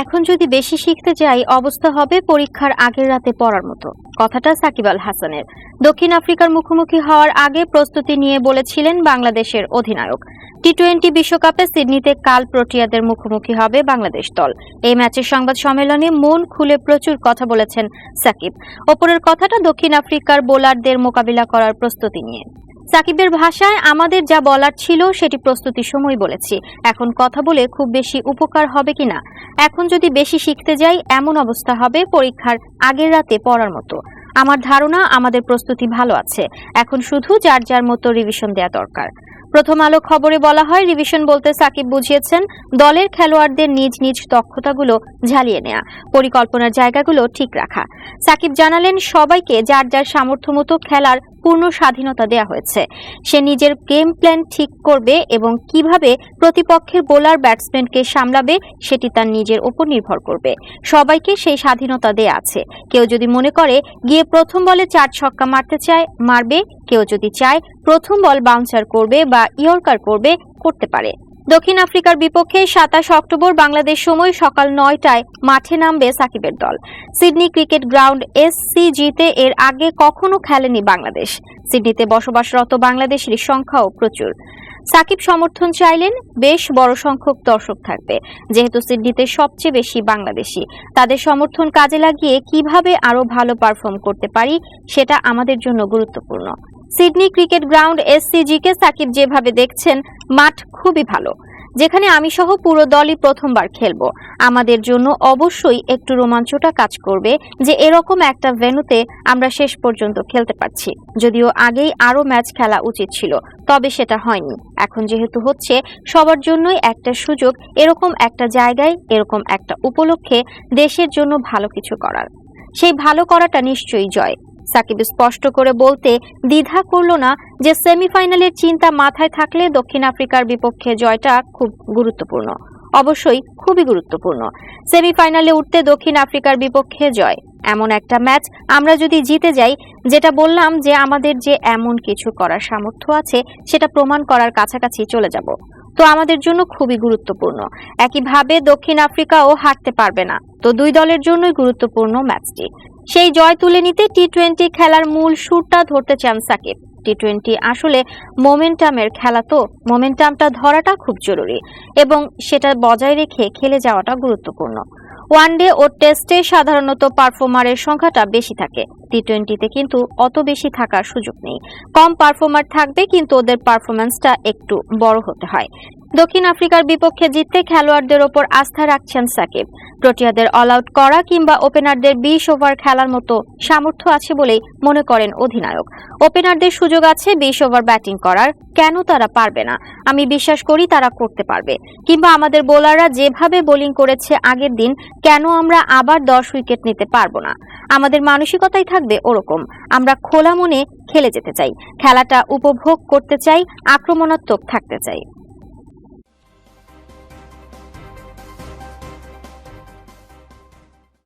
এখন যদি বেশি শিখতে যাই, অবস্থা হবে পরীক্ষার আগের রাতে পড়ার মতো। কথাটা সাকিব আল হাসানের। দক্ষিণ আফ্রিকার মুখোমুখি হওয়ার আগে প্রস্তুতি নিয়ে বলেছিলেন বাংলাদেশের অধিনায়ক। টি টোয়েন্টি বিশ্বকাপে সিডনিতে কাল প্রোটিয়াদের মুখোমুখি হবে বাংলাদেশ দল। এই ম্যাচের সংবাদ সম্মেলনে মন খুলে প্রচুর কথা বলেছেন সাকিব। ওপরের কথাটা দক্ষিণ আফ্রিকার বোলারদের মোকাবিলা করার প্রস্তুতি নিয়ে। সাকিবের ভাষায় আমাদের যা বলার ছিল সেটি প্রস্তুতির সময় বলেছি। এখন কথা বলে খুব বেশি উপকার হবে কিনা? এখন যদি বেশি শিখতে যাই, এমন অবস্থা হবে পরীক্ষার আগের রাতে পড়ার মতো। আমার ধারণা, আমাদের প্রস্তুতি ভালো আছে। এখন শুধু যার যার মতো রিভিশন দেওয়া দরকার। প্রথম আলো খবরে বলা হয় রিভিশন বলতে সাকিব বুঝিয়েছেন, দলের খেলোয়াড়দের নিজ নিজ দক্ষতাগুলো ঝালিয়ে নেওয়া পরিকল্পনার জায়গাগুলো ঠিক রাখা। সাকিব জানালেন, সবাইকে যার যার সামর্থ্য মতো খেলার পূর্ণ স্বাধীনতা দেওয়া হয়েছে। সে নিজের গেম প্ল্যান ঠিক করবে এবং কীভাবে প্রতিপক্ষের বোলার ব্যাটসম্যানকে সামলাবে সেটি তার নিজের ওপর নির্ভর করবে। সবাইকে সেই স্বাধীনতা দেয়া আছে। কেউ যদি মনে করে, গিয়ে প্রথম বলে চার ছক্কা মারতে চায়, মারবে। কেউ যদি চায়, প্রথম বল বাউন্সার করবে বা ইয়র্কার করবে, করতে পারে। দক্ষিণ আফ্রিকার বিপক্ষে সাতাশ অক্টোবর বাংলাদেশ সময় সকাল নয়টায় মাঠে নামবে সাকিবের দল। সিডনি ক্রিকেট গ্রাউন্ড এসসিজিতে এর আগে কখনো খেলেনি বাংলাদেশ। সিডনিতে বসবাসরত বাংলাদেশের সংখ্যাও প্রচুর। সাকিব সমর্থন চাইলেন, বেশ বড় সংখ্যক দর্শক থাকবে। যেহেতু সিডনিতে সবচেয়ে বেশি বাংলাদেশি, তাদের সমর্থন কাজে লাগিয়ে কীভাবে আরও ভালো পারফর্ম করতে পারি, সেটা আমাদের জন্য গুরুত্বপূর্ণ। সিডনি ক্রিকেট গ্রাউন্ড এসসিজিকে সাকিব যেভাবে দেখছেন, মাঠ খুবই ভালো। যেখানে আমি সহ পুরো দলই প্রথমবার খেলব। আমাদের জন্য অবশ্যই একটু রোমাঞ্চটা কাজ করবে যে এরকম একটা ভেন্যুতে আমরা শেষ পর্যন্ত খেলতে পারছি। যদিও আগেই আরও ম্যাচ খেলা উচিত ছিল, তবে সেটা হয়নি। এখন যেহেতু হচ্ছে, সবার জন্যই একটা সুযোগ, এরকম একটা জায়গায়, এরকম একটা উপলক্ষে দেশের জন্য ভালো কিছু করার। সেই ভালো করাটা নিশ্চয়ই জয়। সাকিব স্পষ্ট করে বলতে দ্বিধা করল না যে সেমিফাইনালের চিন্তা মাথায় থাকলে দক্ষিণ আফ্রিকার বিপক্ষে জয়টা খুব গুরুত্বপূর্ণ। অবশ্যই খুবই গুরুত্বপূর্ণ। সেমিফাইনালে উঠতে দক্ষিণ আফ্রিকার বিপক্ষে জয়। এমন একটা ম্যাচ আমরা যদি জিতে যাই, যেটা বললাম যে আমাদের যে এমন কিছু করার সামর্থ্য আছে, সেটা প্রমাণ করার কাছাকাছি চলে যাব। তো আমাদের জন্য খুবই গুরুত্বপূর্ণ। একইভাবে দক্ষিণ আফ্রিকাও হারতে পারবে না। তো দুই দলের জন্যই গুরুত্বপূর্ণ ম্যাচটি। সেই জয় তুলে নিতে টি টোয়েন্টি খেলার মূল সুরটা ধরতে চান সাকিব। টি টোয়েন্টি আসলে মোমেন্টামের খেলা তো, মোমেন্টামটা ধরাটা খুব জরুরি এবং সেটা বজায় রেখে খেলে যাওয়াটা গুরুত্বপূর্ণ। ওয়ানডে ও টেস্টে সাধারণত পারফর্মারের সংখ্যাটা বেশি থাকে। টি টোয়েন্টিতে কিন্তু অত বেশি থাকার সুযোগ নেই। কম পারফর্মার থাকবে কিন্তু ওদের পারফরমেন্সটা একটু বড় হতে হয়। দক্ষিণ আফ্রিকার বিপক্ষে জিততে খেলোয়াড়দের ওপর আস্থা রাখছেন সাকিব। প্রোটিয়াদের অল আউট করা কিংবা ওপেনারদের বিশ ওভার খেলার মতো সামর্থ্য আছে বলেই মনে করেন অধিনায়ক। ওপেনারদের সুযোগ আছে বিশ ওভার ব্যাটিং করার। কেন তারা পারবে না? আমি বিশ্বাস করি তারা করতে পারবে। কিংবা আমাদের বোলাররা যেভাবে বোলিং করেছে আগের দিন, কেন আমরা আবার দশ উইকেট নিতে পারব না? আমাদের মানসিকতাই থাকবে ওরকম। আমরা খোলা মনে খেলে যেতে চাই। খেলাটা উপভোগ করতে চাই আক্রমণাত্মক থাকতে চাই।